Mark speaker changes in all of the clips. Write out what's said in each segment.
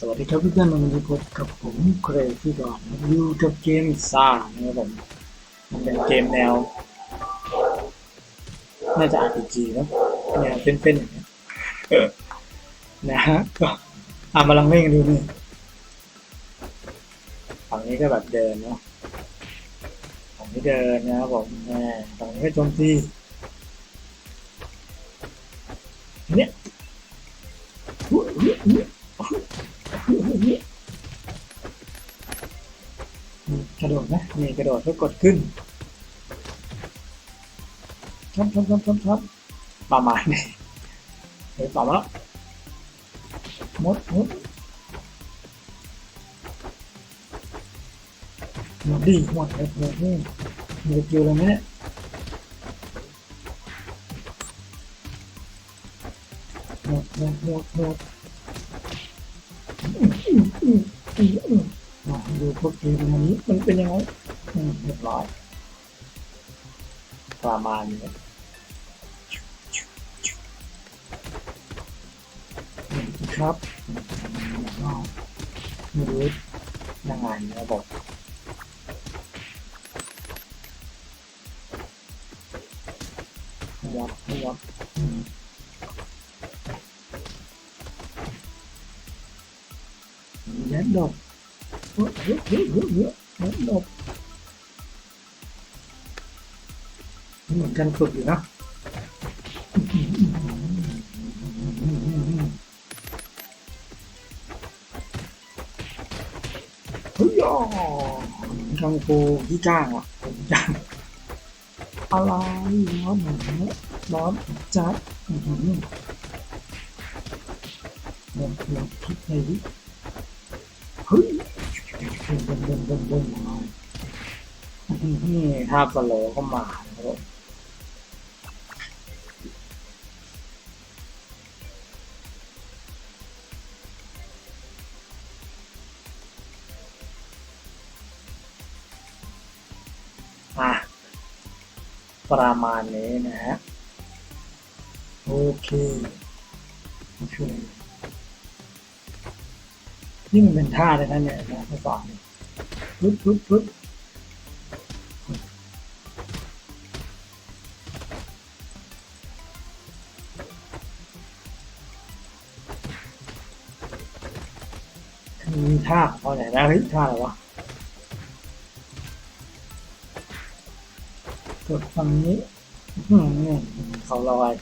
Speaker 1: สวัสดีครับเพื่อนๆวันนี้พบกับผมเครที่ก่อนอยู่กับเกมซ่านะครับผมมันเป็นเกมแนว น่าจะ RPG นะแนวเป็นๆอย่างเงี้ยนะฮะก็อามาลองเล่นกันดูนี่ฝั่งนี้ก็แบบเดินเนาะฝั่งนี้เดินนะครับผมแหมฝั่งนี้ก็โจมตีเนี่ย กระโดดเพื่อกดขึ้นชับชับชับชับชับประมาณนี้เฮ้ยต่อมาแล้วมดมดหมดดีหมดเลยหมดนี่มีสกิลอะไรไหมเนี่ยหมดหมดหมดหมดอืมอืมอืมอือมาดูพวกเกมอันนี้มันเป็นยังไง เรียบร้อย ประมาณนี้ครับแล้วก็ไม่รู้ยังไงนะบอกหมดหมดอืมแย่ดอกเฮ้ยเฮ้ยเฮ้ยเฮ้ยเฮ้ยเฮ้ยหลบเหมือนกันฝึกอยู่นะเฮ้ยอ๋อกังฟูที่จ้างอะผมจ้างอะไรร้อนหนาร้อนจัดอือหือลองลองคิดในดิเฮ้ยบึ้มบึ้มบึ้มบึ้มบึ้มนี่ภาพสโลว์ก็มา อะประมาณนี้นะฮะโอเคโอเคนี่มันเป็นท่าเลยนะเนี่ยนะทดสอบเนี่ปึ๊บปึ๊บปึ๊บมีท่าของเขาไหนนะเฮ้ยท่าอะไรวะ กดฝั่งนี้เขาลอย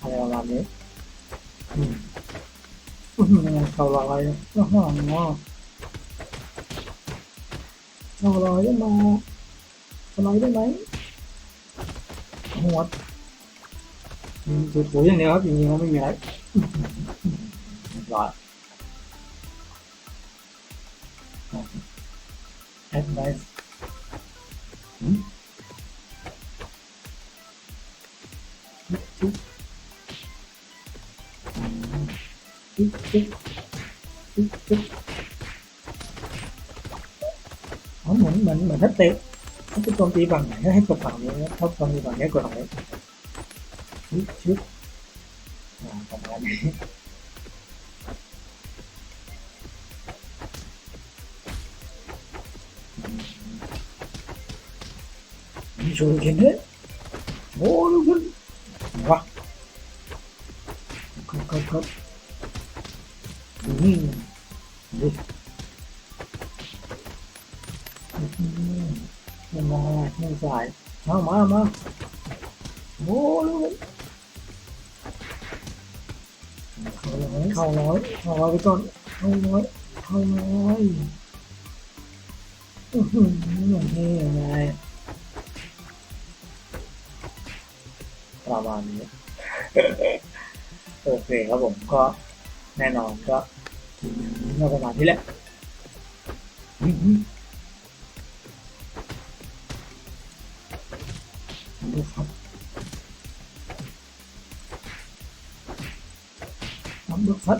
Speaker 1: อะไรประมาณนี้เขาลอยโอ้โหเขาลอยได้มาสไลด์ได้ไหมหัวอืมถูๆอย่างเดียวครับจริงๆแล้ไม่มีอะไรอื้อหือเรียบร้อยแอดไวส์ เหมือนเหมือนเหมือนถ้าเตะถ้าจะโจมตีฝั่งไหนก็ให้กดฝั่งนี้ถ้าโจมตีฝั่งนี้กดฝั่งนี้ชุบประมาณนี้ มีโชว์เคนเด้โอ้ลูกคุณว้าครับครับครับอืมดูอืมมันมาไม่สายเอามามาโอ้ลูกเข้าร้อยเข้าร้อยเข้าร้อยไปก่อนเข้าร้อยเข้าร้อยอือหือนี่ยังไง ประมาณนี้ โอเคครับผมก็แน่นอนก็ทีมนี้ก็ประมาณนี้แหละดูครับน้ำดูครับ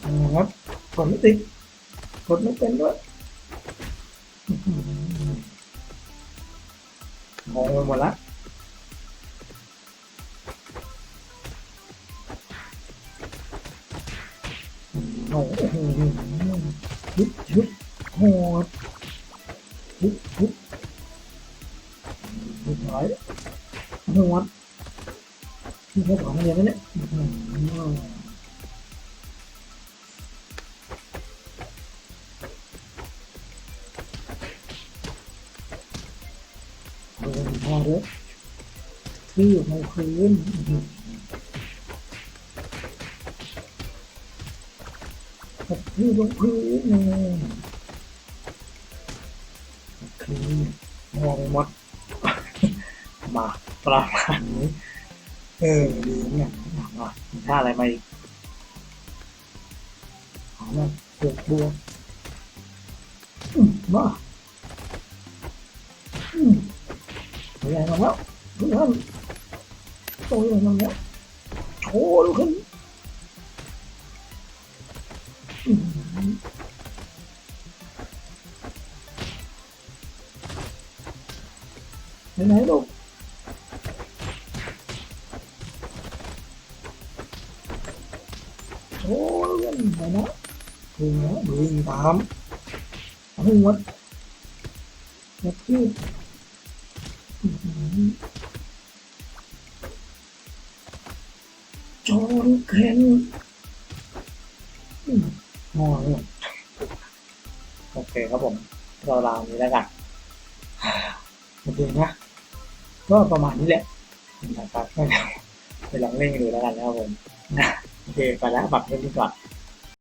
Speaker 1: เอาละครับกดไม่ติดกดไม่เป็นด้วย มองไปหมดละโอ้โหยุบยุบโหดยุบยุบยุบหายโหดที่เขาบอกเนี่ยนเนี่ย พอเด้อที่อยู่ในพื้นอื้อหือกับที่บนพื้นเลยคือมองหมดมาประมาณนี้เออดีเนี่ยมามีท่าอะไรมาอีกเอาละเสือกบัวอืมมา ตัวใหญ่มาแล้วทุกท่านตัวใหญ่มาแล้วโชว์ดู ขึ้นไหนไหนลูกโอ้ยเล่นไปนงตามหัวนักที่อื้อหือจอนเคนมอโอเคครับผมเราลาวนี้แล้วกันโอเคนะ ก็ประมาณนี้แหละนะครับก็เดี๋ยวไปลองเล่นกันดูแล้วกันนะครับผมนะโอเคไปแล้วบัตรเล่นดีกว่า